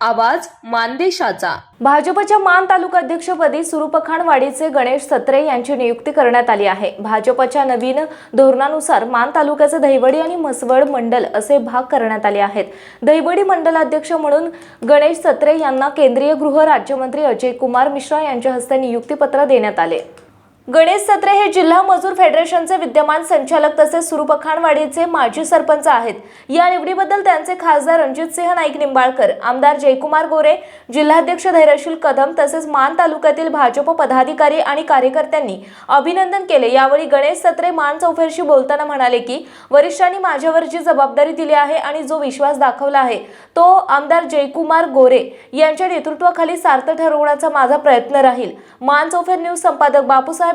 आवाज मानदेशाचा. भाजपच्या मान तालुका अध्यक्षपदी सुरुपखानवाडीचे गणेश सत्रे यांची नियुक्ती करण्यात आली आहे. भाजपच्या नवीन धोरणानुसार मान तालुक्याचे दहिवडी आणि म्हसवड मंडल असे भाग करण्यात आले आहेत. दहिवडी मंडलाध्यक्ष म्हणून गणेश सत्रे यांना केंद्रीय गृह राज्यमंत्री अजय कुमार मिश्रा यांच्या हस्ते नियुक्तीपत्र देण्यात आले. गणेश सत्रे हे जिल्हा मजूर फेडरेशनचे विद्यमान संचालक तसेच सुरुपखानवाडीचे माजी सरपंच आहेत. या निवडीबद्दल त्यांचे खासदार रणजितसिंह नाईक निंबाळकर आमदार जयकुमार गोरे जिल्हाध्यक्ष धैर्यशील कदम तसेच मान तालुक्यातील भाजप पदाधिकारी आणि कार्यकर्त्यांनी अभिनंदन केले. यावेळी गणेश सत्रे मान चौफेरशी बोलताना म्हणाले की वरिष्ठांनी माझ्यावर जी जबाबदारी दिली आहे आणि जो विश्वास दाखवला आहे तो आमदार जयकुमार गोरे यांच्या नेतृत्वाखाली सार्थ ठरवण्याचा माझा प्रयत्न राहील. मान चौफेर न्यूज संपादक बापूसाहेब